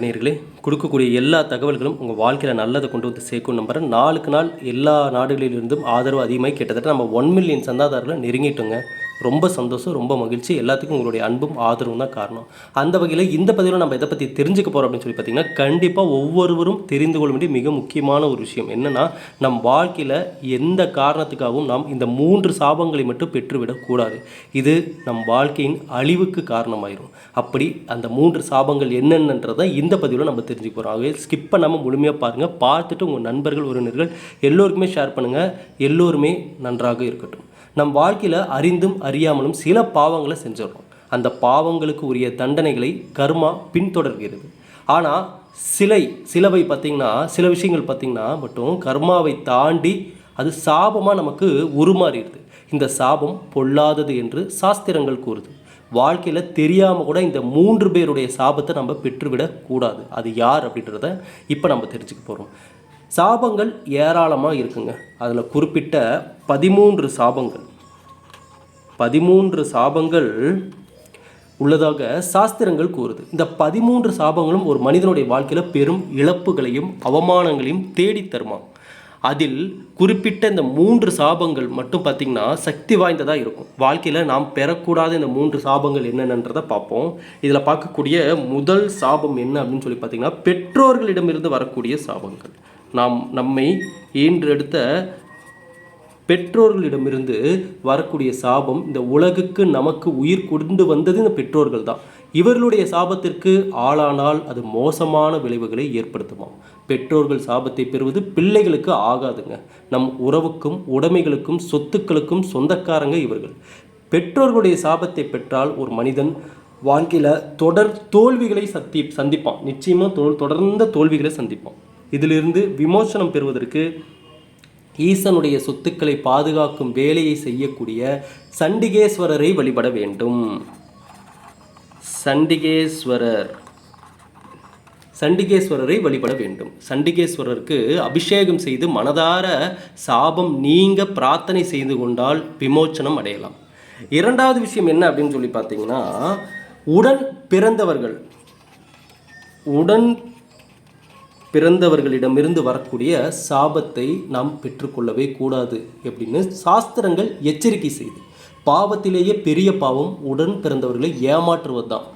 அன்பனீர்களே கொடுக்கக்கூடிய எல்லா தகவல்களும் உங்கள் வாழ்க்கையில் நல்லதை கொண்டு வந்து சேர்க்கும் நம்புறேன். நாளுக்கு நாள் எல்லா நாடுகளிலிருந்தும் ஆதரவு அதிகமாக கிட்டத்தட்ட நம்ம ஒன் மில்லியன் சந்தாதாரர்களை நெருங்கிட்டோங்க. ரொம்ப சந்தோஷம் ரொம்ப மகிழ்ச்சி. எல்லாத்துக்கும் உங்களுடைய அன்பும் ஆதரவும் தான் காரணம். அந்த வகையில் இந்த பதிவில் நம்ம எதை பற்றி தெரிஞ்சுக்க போகிறோம் அப்படின்னு சொல்லி பார்த்தீங்கன்னா கண்டிப்பாக ஒவ்வொருவரும் தெரிந்து கொள்ள வேண்டிய மிக முக்கியமான ஒரு விஷயம். என்னென்னா நம் வாழ்க்கையில் எந்த காரணத்துக்காகவும் நாம் இந்த மூன்று சாபங்களை மட்டும் பெற்றுவிடக்கூடாது இது நம் வாழ்க்கையின் அழிவுக்கு காரணமாயிரும். அப்படி அந்த மூன்று சாபங்கள் என்னென்னன்றதை இந்த பதிவில் நம்ம தெரிஞ்சுக்க போகிறோம் ஆகவே ஸ்கிப் பண்ணாமல் முழுமையாக பாருங்கள் பார்த்துட்டு உங்கள் நண்பர்கள் உறவினர்கள் எல்லோருக்குமே ஷேர் பண்ணுங்கள் எல்லோருமே நன்றாக இருக்கட்டும். நம் வாழ்க்கையில் அறிந்தும் அறியாமலும் சில பாவங்களை செஞ்சிடறோம். அந்த பாவங்களுக்கு உரிய தண்டனைகளை கர்மா பின்தொடர்கிறது. ஆனால் சிலை சிலவை பார்த்திங்கன்னா சில விஷயங்கள் பார்த்திங்கன்னா மட்டும் கர்மாவை தாண்டி அது சாபமாக நமக்கு உருமாறிடுது. இந்த சாபம் பொல்லாதது என்று சாஸ்திரங்கள் கூறுது. வாழ்க்கையில் தெரியாமல் கூட இந்த மூன்று பேருடைய சாபத்தை நம்ம பெற்றுவிடக்கூடாது அது யார் அப்படின்றத இப்போ நம்ம தெரிஞ்சுக்க போகிறோம் சாபங்கள் ஏராளமாக இருக்குங்க. அதில் குறிப்பிட்ட பதிமூன்று சாபங்கள். பதிமூன்று சாபங்கள் உள்ளதாக சாஸ்திரங்கள் கூறுது. இந்த பதிமூன்று சாபங்களும் ஒரு மனிதனுடைய வாழ்க்கையில் பெரும் இழப்புகளையும் அவமானங்களையும் தேடித் தருமாம். அதில் குறிப்பிட்ட இந்த மூன்று சாபங்கள் மட்டும் பார்த்திங்கன்னா சக்தி வாய்ந்ததாக இருக்கும். வாழ்க்கையில் நாம் பெறக்கூடாத இந்த மூன்று சாபங்கள் என்னென்னன்றதை பார்ப்போம். இதில் பார்க்கக்கூடிய முதல் சாபம் என்ன அப்படின்னு சொல்லி பார்த்திங்கன்னா பெற்றோர்களிடமிருந்து வரக்கூடிய சாபங்கள். நாம் நம்மை ஈன்றெடுத்த பெற்றோர்களிடமிருந்து வரக்கூடிய சாபம் இந்த உலகுக்கு நமக்கு உயிர் கொண்டு வந்தது இந்த பெற்றோர்கள் தான். இவர்களுடைய சாபத்திற்கு ஆளானால் அது மோசமான விளைவுகளை ஏற்படுத்துமாம். பெற்றோர்கள் சாபத்தை பெறுவது பிள்ளைகளுக்கு ஆகாதுங்க. நம் உறவுக்கும் உடைமைகளுக்கும் சொத்துக்களுக்கும் சொந்தக்காரங்க இவர்கள். பெற்றோர்களுடைய சாபத்தை பெற்றால் ஒரு மனிதன் வாழ்க்கையில் தொடர் தோல்விகளை சத்தி சந்திப்பான். நிச்சயமாக தொடர்ந்த தோல்விகளை சந்திப்பான். இதிலிருந்து விமோசனம் பெறுவதற்கு ஈசனுடைய சொத்துக்களை பாதுகாக்கும் வேலையை செய்யக்கூடிய சண்டிகேஸ்வரரை வழிபட வேண்டும். சண்டிகேஸ்வரர். சண்டிகேஸ்வரரை வழிபட வேண்டும். சண்டிகேஸ்வரருக்கு அபிஷேகம் செய்து மனதார சாபம் நீங்க பிரார்த்தனை செய்து கொண்டால் விமோச்சனம் அடையலாம். இரண்டாவது விஷயம் என்ன அப்படின்னு சொல்லி பார்த்தீங்கன்னா உடன் பிறந்தவர்கள் உடன் பிறந்தவர்களிடமிருந்து வரக்கூடிய சாபத்தை நாம் பெற்றுக்கொள்ளவே கூடாது எப்படின்னு சாஸ்திரங்கள் எச்சரிக்கை செய்து பாவத்திலேயே பெரிய பாவம் உடன் பிறந்தவர்களை ஏமாற்றுவது தான்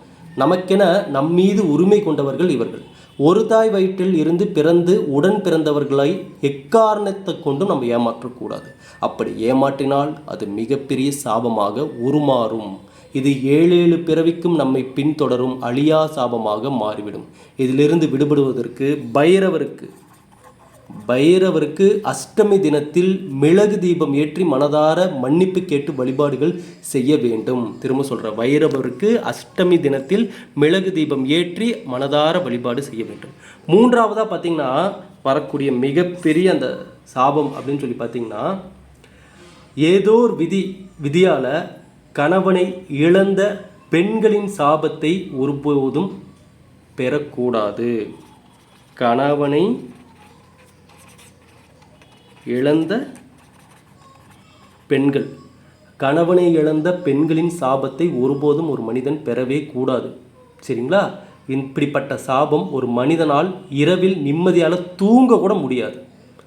நமக்கென நம்மீது உரிமை கொண்டவர்கள் இவர்கள். ஒரு தாய் வயிற்றில் இருந்து பிறந்து உடன் பிறந்தவர்களை எக்காரணத்தை கொண்டும் நம்ம ஏமாற்றக்கூடாது. அப்படி ஏமாற்றினால் அது மிகப்பெரிய சாபமாக உருமாறும். இது ஏழேழு பிறவிக்கும் நம்மை பின்தொடரும் அழியா சாபமாக மாறிவிடும். இதிலிருந்து விடுபடுவதற்கு பைரவருக்கு பைரவருக்கு அஷ்டமி தினத்தில் மிளகு தீபம் ஏற்றி மனதார மன்னிப்பு கேட்டு வழிபாடுகள் செய்ய வேண்டும். திரும்ப சொல்கிறேன் பைரவருக்கு அஷ்டமி தினத்தில் மிளகு தீபம் ஏற்றி மனதார வழிபாடு செய்ய வேண்டும். மூன்றாவதாக பார்த்தீங்கன்னா வரக்கூடிய மிகப்பெரிய அந்த சாபம் அப்படின்னு சொல்லி பார்த்தீங்கன்னா ஏதோ ஒரு விதி விதியால் கணவனை இழந்த பெண்களின் சாபத்தை ஒருபோதும் பெறக்கூடாது. கணவனை இழந்த பெண்கள் கணவனை இழந்த பெண்களின் சாபத்தை ஒருபோதும் ஒரு மனிதன் பெறவே கூடாது. சரிங்களா? இப்படிப்பட்ட சாபம் ஒரு மனிதனால் இரவில் நிம்மதியால் தூங்க கூட முடியாது.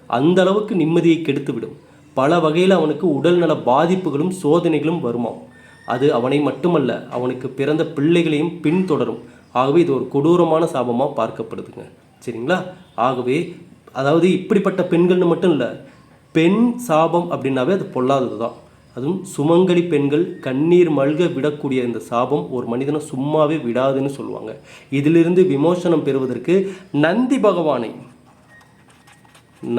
அந்த அளவுக்கு நிம்மதியை கெடுத்துவிடும். பல வகையில் அவனுக்கு உடல்நல பாதிப்புகளும் சோதனைகளும் வருமாம். அது அவனை மட்டுமல்ல அவனுக்கு பிறந்த பிள்ளைகளையும் பின்தொடரும். ஆகவே இது ஒரு கொடூரமான சாபமாக பார்க்கப்படுதுங்க. சரிங்களா? ஆகவே அதாவது இப்படிப்பட்ட பெண்கள்னு மட்டும் இல்லை பெண் சாபம் அப்படின்னாவே அது பொல்லாதது தான் அதுவும் சுமங்கலி பெண்கள் கண்ணீர் மல்க விடக்கூடிய இந்த சாபம் ஒரு மனிதனை சும்மாவே விடாதுன்னு சொல்லுவாங்க. இதிலிருந்து விமோசனம் பெறுவதற்கு நந்தி பகவானை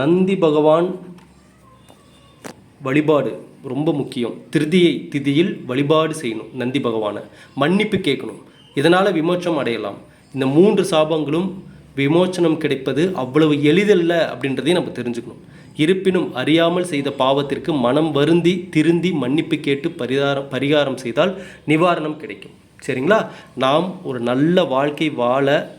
நந்தி பகவான் வழிபாடு ரொம்ப முக்கியம். திருதியை திதியில் வழிபாடு செய்யணும் நந்தி பகவானை. மன்னிப்பு கேட்கணும். இதனால் விமோச்சனம் அடையலாம். இந்த மூன்று சாபங்களும் விமோச்சனம் கிடைப்பது அவ்வளவு எளிதல்ல அப்படின்றதையும் நம்ம தெரிஞ்சுக்கணும். இருப்பினும் அறியாமல் செய்த பாவத்திற்கு மனம் வருந்தி திருந்தி மன்னிப்பு கேட்டு பரிகாரம் பரிகாரம் செய்தால் நிவாரணம் கிடைக்கும். சரிங்களா? நாம் ஒரு நல்ல வாழ்க்கை வாழ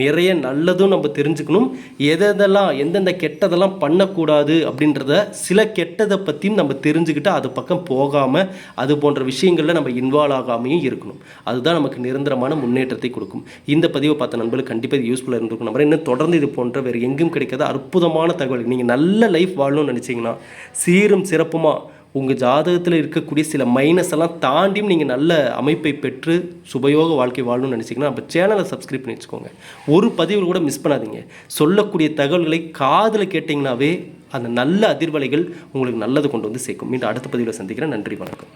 நிறைய நல்லதும் நம்ம தெரிஞ்சுக்கணும். எதெல்லாம் எந்தெந்த கெட்டதெல்லாம் பண்ணக்கூடாது அப்படின்றத சில கெட்டதை பற்றியும் நம்ம தெரிஞ்சுக்கிட்டு அது பக்கம் போகாமல் அது போன்ற விஷயங்களில் நம்ம இன்வால்வ் ஆகாமையும் இருக்கணும். அதுதான் நமக்கு நிரந்தரமான முன்னேற்றத்தை கொடுக்கும். இந்த பதிவை பார்த்த நண்பர்களுக்கு கண்டிப்பாக யூஸ்ஃபுல்லாக இருந்திருக்கும். நம்ம இன்னும் தொடர்ந்து இது போன்ற வேறு எங்கும் கிடைக்காத அற்புதமான தகவல் நீங்கள் நல்ல லைஃப் வாழணும்னு நினச்சிங்கன்னா சீரும் சிறப்புமாக உங்கள் ஜாதகத்தில் இருக்கக்கூடிய சில மைனஸ் எல்லாம் தாண்டியும் நீங்கள் நல்ல அமைப்பை பெற்று சுபயோக வாழ்க்கை வாழணும்னு நினச்சிங்கன்னா நம்ம சேனலை சப்ஸ்கிரைப் பண்ணி வச்சுக்கோங்க. ஒரு பதிவு கூட மிஸ் பண்ணாதீங்க. சொல்லக்கூடிய தகவல்களை காதில் கேட்டிங்கனாவே அந்த நல்ல அதிர்வலைகள் உங்களுக்கு நல்லது கொண்டு வந்து சேர்க்கும். மீண்டும் அடுத்த பதிவில் சந்திக்கிறேன். நன்றி வணக்கம்.